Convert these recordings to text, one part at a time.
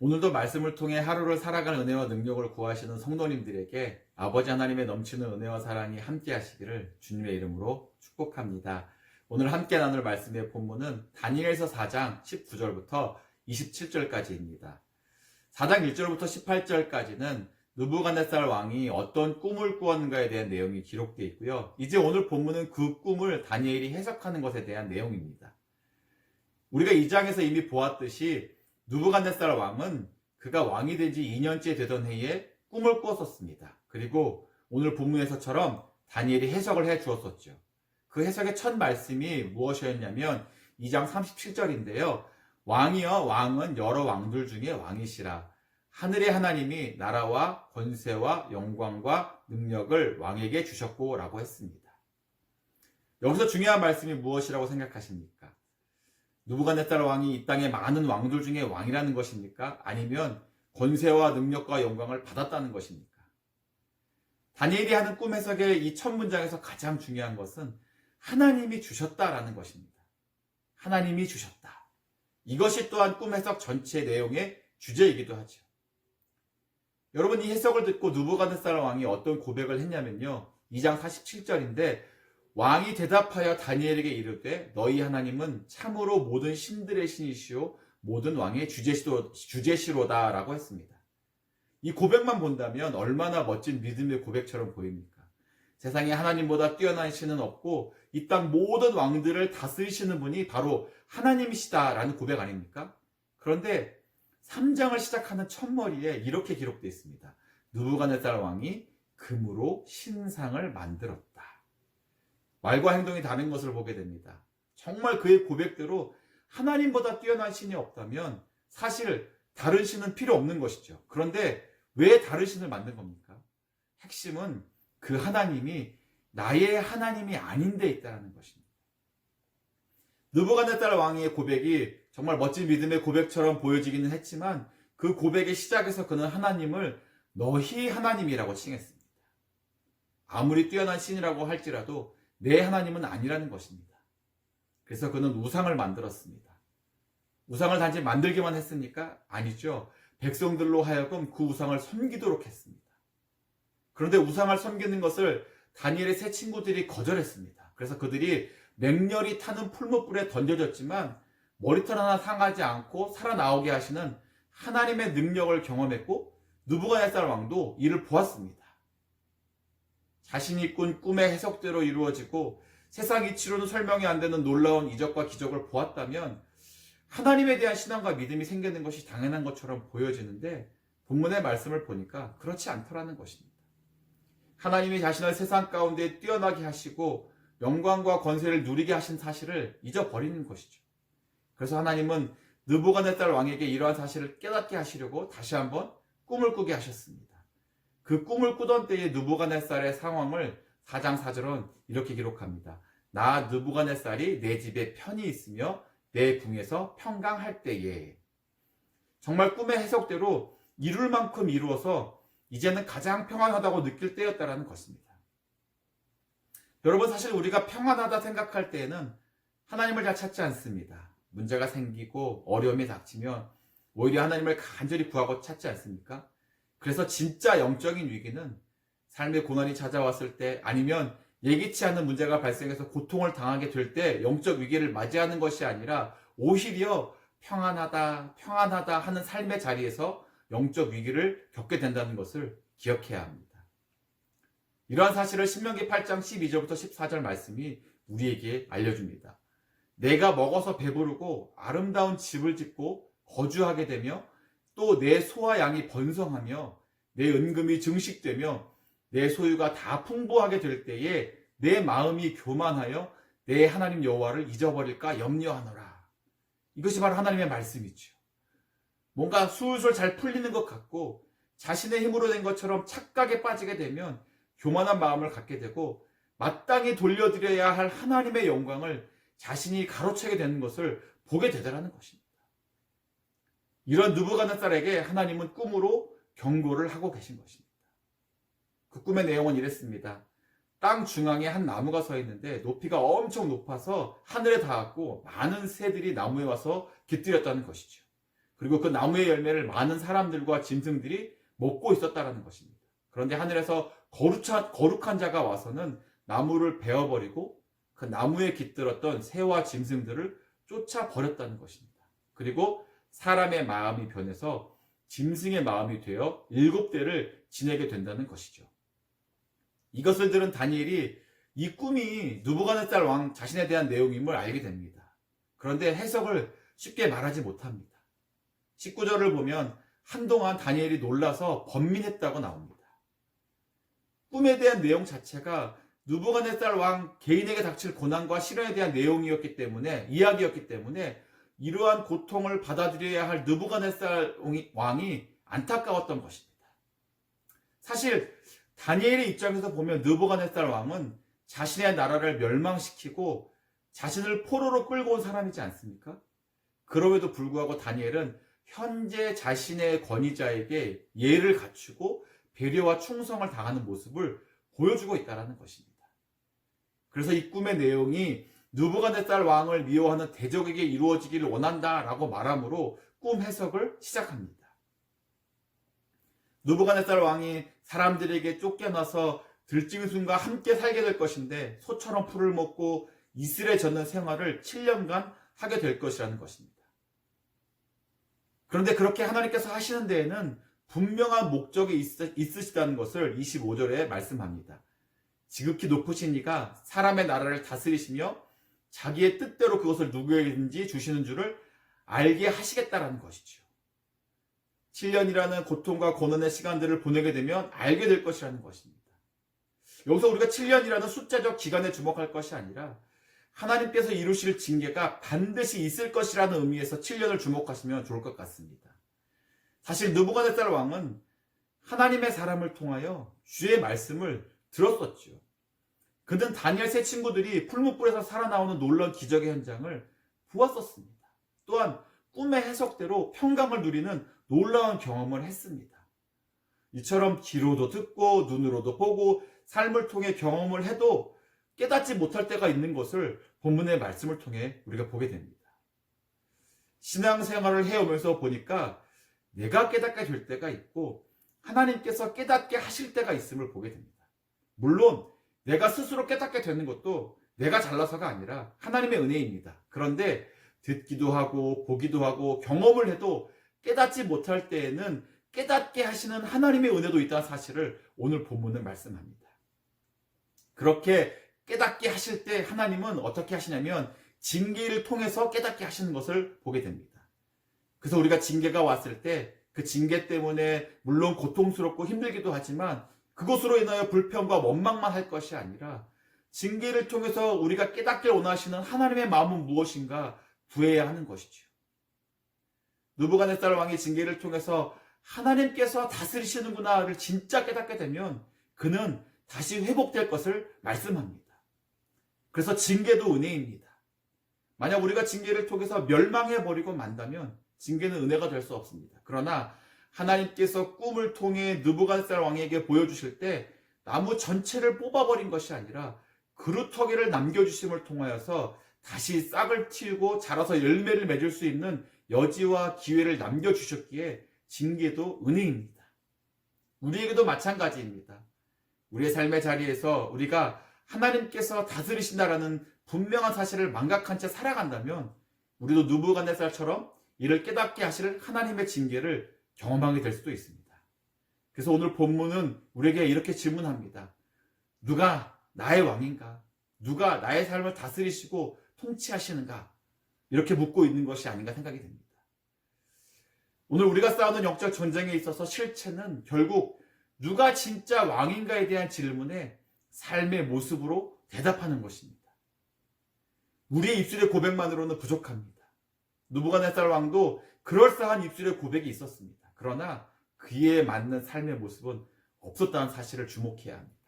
오늘도 말씀을 통해 하루를 살아가는 은혜와 능력을 구하시는 성도님들에게 아버지 하나님의 넘치는 은혜와 사랑이 함께 하시기를 주님의 이름으로 축복합니다. 오늘 함께 나눌 말씀의 본문은 다니엘서 4장 19절부터 27절까지입니다. 4장 1절부터 18절까지는 느부갓네살 왕이 어떤 꿈을 꾸었는가에 대한 내용이 기록되어 있고요. 이제 오늘 본문은 그 꿈을 다니엘이 해석하는 것에 대한 내용입니다. 우리가 이 장에서 이미 보았듯이 누부갓네살 왕은 그가 왕이 된지 2년째 되던 해에 꿈을 꾸었었습니다. 그리고 오늘 본문에서처럼 다니엘이 해석을 해 주었었죠. 그 해석의 첫 말씀이 무엇이었냐면 2장 37절인데요. 왕이여 왕은 여러 왕들 중에 왕이시라. 하늘의 하나님이 나라와 권세와 영광과 능력을 왕에게 주셨고 라고 했습니다. 여기서 중요한 말씀이 무엇이라고 생각하십니까? 누부갓네살 왕이 이 땅의 많은 왕들 중에 왕이라는 것입니까? 아니면 권세와 능력과 영광을 받았다는 것입니까? 다니엘이 하는 꿈 해석의 이 첫 문장에서 가장 중요한 것은 하나님이 주셨다라는 것입니다. 하나님이 주셨다. 이것이 또한 꿈 해석 전체 내용의 주제이기도 하죠. 여러분 이 해석을 듣고 누부갓네살 왕이 어떤 고백을 했냐면요. 2장 47절인데 왕이 대답하여 다니엘에게 이르되 너희 하나님은 참으로 모든 신들의 신이시요 모든 왕의 주제시로, 주제시로다라고 했습니다. 이 고백만 본다면 얼마나 멋진 믿음의 고백처럼 보입니까? 세상에 하나님보다 뛰어난 신은 없고 이 땅 모든 왕들을 다스리시는 분이 바로 하나님이시다라는 고백 아닙니까? 그런데 3장을 시작하는 첫머리에 이렇게 기록되어 있습니다. 누부갓네살 왕이 금으로 신상을 만들었다. 말과 행동이 다른 것을 보게 됩니다. 정말 그의 고백대로 하나님보다 뛰어난 신이 없다면 사실 다른 신은 필요 없는 것이죠. 그런데 왜 다른 신을 만든 겁니까? 핵심은 그 하나님이 나의 하나님이 아닌 데 있다는 것입니다. 느부갓네살 왕의 고백이 정말 멋진 믿음의 고백처럼 보여지기는 했지만 그 고백의 시작에서 그는 하나님을 너희 하나님이라고 칭했습니다. 아무리 뛰어난 신이라고 할지라도 내 하나님은 아니라는 것입니다. 그래서 그는 우상을 만들었습니다. 우상을 단지 만들기만 했습니까? 아니죠. 백성들로 하여금 그 우상을 섬기도록 했습니다. 그런데 우상을 섬기는 것을 다니엘의 세 친구들이 거절했습니다. 그래서 그들이 맹렬히 타는 풀무불에 던져졌지만 머리털 하나 상하지 않고 살아나오게 하시는 하나님의 능력을 경험했고 누부갓네살 왕도 이를 보았습니다. 자신이 꾼 꿈의 해석대로 이루어지고 세상 이치로는 설명이 안 되는 놀라운 이적과 기적을 보았다면 하나님에 대한 신앙과 믿음이 생기는 것이 당연한 것처럼 보여지는데 본문의 말씀을 보니까 그렇지 않더라는 것입니다. 하나님이 자신을 세상 가운데 뛰어나게 하시고 영광과 권세를 누리게 하신 사실을 잊어버리는 것이죠. 그래서 하나님은 느부갓네살 왕에게 이러한 사실을 깨닫게 하시려고 다시 한번 꿈을 꾸게 하셨습니다. 그 꿈을 꾸던 때의 느부갓네살의 상황을 4장 4절은 이렇게 기록합니다. 나 느부갓네살이 내 집에 편히 있으며 내 궁에서 평강할 때에 정말 꿈의 해석대로 이룰 만큼 이루어서 이제는 가장 평안하다고 느낄 때였다라는 것입니다. 여러분 사실 우리가 평안하다 생각할 때에는 하나님을 잘 찾지 않습니다. 문제가 생기고 어려움이 닥치면 오히려 하나님을 간절히 구하고 찾지 않습니까? 그래서 진짜 영적인 위기는 삶의 고난이 찾아왔을 때 아니면 예기치 않은 문제가 발생해서 고통을 당하게 될 때 영적 위기를 맞이하는 것이 아니라 오히려 평안하다, 평안하다 하는 삶의 자리에서 영적 위기를 겪게 된다는 것을 기억해야 합니다. 이러한 사실을 신명기 8장 12절부터 14절 말씀이 우리에게 알려줍니다. 내가 먹어서 배부르고 아름다운 집을 짓고 거주하게 되며 또 내 소와 양이 번성하며 내 은금이 증식되며 내 소유가 다 풍부하게 될 때에 내 마음이 교만하여 내 하나님 여호와를 잊어버릴까 염려하노라. 이것이 바로 하나님의 말씀이죠. 뭔가 술술 잘 풀리는 것 같고 자신의 힘으로 된 것처럼 착각에 빠지게 되면 교만한 마음을 갖게 되고 마땅히 돌려드려야 할 하나님의 영광을 자신이 가로채게 되는 것을 보게 되더라는 것입니다. 이런 느부갓네살에게 하나님은 꿈으로 경고를 하고 계신 것입니다. 그 꿈의 내용은 이랬습니다. 땅 중앙에 한 나무가 서 있는데 높이가 엄청 높아서 하늘에 닿았고 많은 새들이 나무에 와서 깃들였다는 것이죠. 그리고 그 나무의 열매를 많은 사람들과 짐승들이 먹고 있었다라는 것입니다. 그런데 하늘에서 거룩한, 거룩한 자가 와서는 나무를 베어버리고 그 나무에 깃들었던 새와 짐승들을 쫓아 버렸다는 것입니다. 그리고 사람의 마음이 변해서 짐승의 마음이 되어 일곱 대를 지내게 된다는 것이죠. 이것을 들은 다니엘이 이 꿈이 누부갓네살 왕 자신에 대한 내용임을 알게 됩니다. 그런데 해석을 쉽게 말하지 못합니다. 19절을 보면 한동안 다니엘이 놀라서 번민했다고 나옵니다. 꿈에 대한 내용 자체가 누부갓네살 왕 개인에게 닥칠 고난과 시련에 대한 내용이었기 때문에 이야기였기 때문에 이러한 고통을 받아들여야 할 느부갓네살 왕이 안타까웠던 것입니다. 사실 다니엘의 입장에서 보면 느부갓네살 왕은 자신의 나라를 멸망시키고 자신을 포로로 끌고 온 사람이지 않습니까? 그럼에도 불구하고 다니엘은 현재 자신의 권위자에게 예를 갖추고 배려와 충성을 당하는 모습을 보여주고 있다는 것입니다. 그래서 이 꿈의 내용이 누부갓네살 왕을 미워하는 대적에게 이루어지기를 원한다라고 말하므로 꿈 해석을 시작합니다. 누부갓네살 왕이 사람들에게 쫓겨나서 들짐승과 함께 살게 될 것인데 소처럼 풀을 먹고 이슬에 젖는 생활을 7년간 하게 될 것이라는 것입니다. 그런데 그렇게 하나님께서 하시는 데에는 분명한 목적이 있, 으시다는 것을 25절에 말씀합니다. 지극히 높으신 이가 사람의 나라를 다스리시며 자기의 뜻대로 그것을 누구에게든지 주시는 줄을 알게 하시겠다라는 것이죠. 7년이라는 고통과 고난의 시간들을 보내게 되면 알게 될 것이라는 것입니다. 여기서 우리가 7년이라는 숫자적 기간에 주목할 것이 아니라 하나님께서 이루실 징계가 반드시 있을 것이라는 의미에서 7년을 주목하시면 좋을 것 같습니다. 사실 느부갓네살 왕은 하나님의 사람을 통하여 주의 말씀을 들었었죠. 그는 다니엘 세 친구들이 풀무불에서 살아나오는 놀라운 기적의 현장을 보았었습니다. 또한 꿈의 해석대로 평강을 누리는 놀라운 경험을 했습니다. 이처럼 귀로도 듣고 눈으로도 보고 삶을 통해 경험을 해도 깨닫지 못할 때가 있는 것을 본문의 말씀을 통해 우리가 보게 됩니다. 신앙생활을 해오면서 보니까 내가 깨닫게 될 때가 있고 하나님께서 깨닫게 하실 때가 있음을 보게 됩니다. 물론 내가 스스로 깨닫게 되는 것도 내가 잘나서가 아니라 하나님의 은혜입니다. 그런데 듣기도 하고 보기도 하고 경험을 해도 깨닫지 못할 때에는 깨닫게 하시는 하나님의 은혜도 있다는 사실을 오늘 본문은 말씀합니다. 그렇게 깨닫게 하실 때 하나님은 어떻게 하시냐면 징계를 통해서 깨닫게 하시는 것을 보게 됩니다. 그래서 우리가 징계가 왔을 때 그 징계 때문에 물론 고통스럽고 힘들기도 하지만 그것으로 인하여 불평과 원망만 할 것이 아니라 징계를 통해서 우리가 깨닫게 원하시는 하나님의 마음은 무엇인가 구해야 하는 것이죠. 누부갓네살 왕의 징계를 통해서 하나님께서 다스리시는구나를 진짜 깨닫게 되면 그는 다시 회복될 것을 말씀합니다. 그래서 징계도 은혜입니다. 만약 우리가 징계를 통해서 멸망해버리고 만다면 징계는 은혜가 될 수 없습니다. 그러나 하나님께서 꿈을 통해 느부갓살 왕에게 보여주실 때 나무 전체를 뽑아버린 것이 아니라 그루터기를 남겨주심을 통하여서 다시 싹을 틔우고 자라서 열매를 맺을 수 있는 여지와 기회를 남겨주셨기에 징계도 은혜입니다. 우리에게도 마찬가지입니다. 우리의 삶의 자리에서 우리가 하나님께서 다스리신다라는 분명한 사실을 망각한 채 살아간다면 우리도 누부갓네살처럼 이를 깨닫게 하실 하나님의 징계를 경험하게 될 수도 있습니다. 그래서 오늘 본문은 우리에게 이렇게 질문합니다. 누가 나의 왕인가? 누가 나의 삶을 다스리시고 통치하시는가? 이렇게 묻고 있는 것이 아닌가 생각이 됩니다. 오늘 우리가 싸우는 영적 전쟁에 있어서 실체는 결국 누가 진짜 왕인가에 대한 질문에 삶의 모습으로 대답하는 것입니다. 우리의 입술의 고백만으로는 부족합니다. 누부갓네살 왕도 그럴싸한 입술의 고백이 있었습니다. 그러나 그에 맞는 삶의 모습은 없었다는 사실을 주목해야 합니다.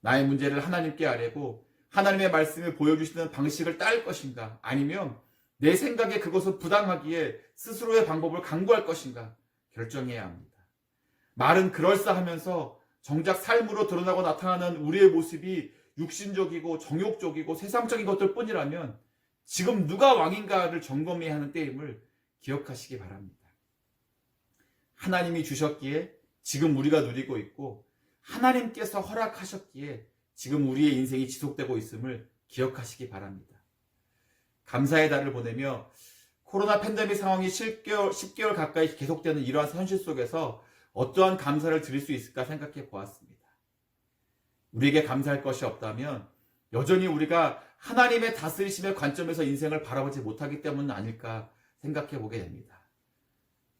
나의 문제를 하나님께 아뢰고 하나님의 말씀을 보여주시는 방식을 따를 것인가 아니면 내 생각에 그것은 부당하기에 스스로의 방법을 강구할 것인가 결정해야 합니다. 말은 그럴싸하면서 정작 삶으로 드러나고 나타나는 우리의 모습이 육신적이고 정욕적이고 세상적인 것들 뿐이라면 지금 누가 왕인가를 점검해야 하는 때임을 기억하시기 바랍니다. 하나님이 주셨기에 지금 우리가 누리고 있고 하나님께서 허락하셨기에 지금 우리의 인생이 지속되고 있음을 기억하시기 바랍니다. 감사의 달을 보내며 코로나 팬데믹 상황이 10개월, 10개월 가까이 계속되는 이러한 현실 속에서 어떠한 감사를 드릴 수 있을까 생각해 보았습니다. 우리에게 감사할 것이 없다면 여전히 우리가 하나님의 다스리심의 관점에서 인생을 바라보지 못하기 때문은 아닐까 생각해 보게 됩니다.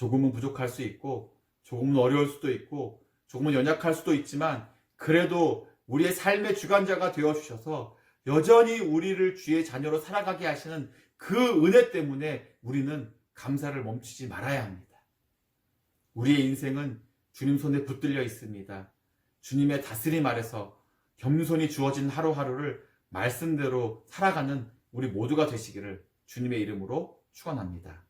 조금은 부족할 수 있고, 조금은 어려울 수도 있고, 조금은 연약할 수도 있지만, 그래도 우리의 삶의 주관자가 되어 주셔서 여전히 우리를 주의 자녀로 살아가게 하시는 그 은혜 때문에 우리는 감사를 멈추지 말아야 합니다. 우리의 인생은 주님 손에 붙들려 있습니다. 주님의 다스림 아래서 겸손히 주어진 하루하루를 말씀대로 살아가는 우리 모두가 되시기를 주님의 이름으로 축원합니다.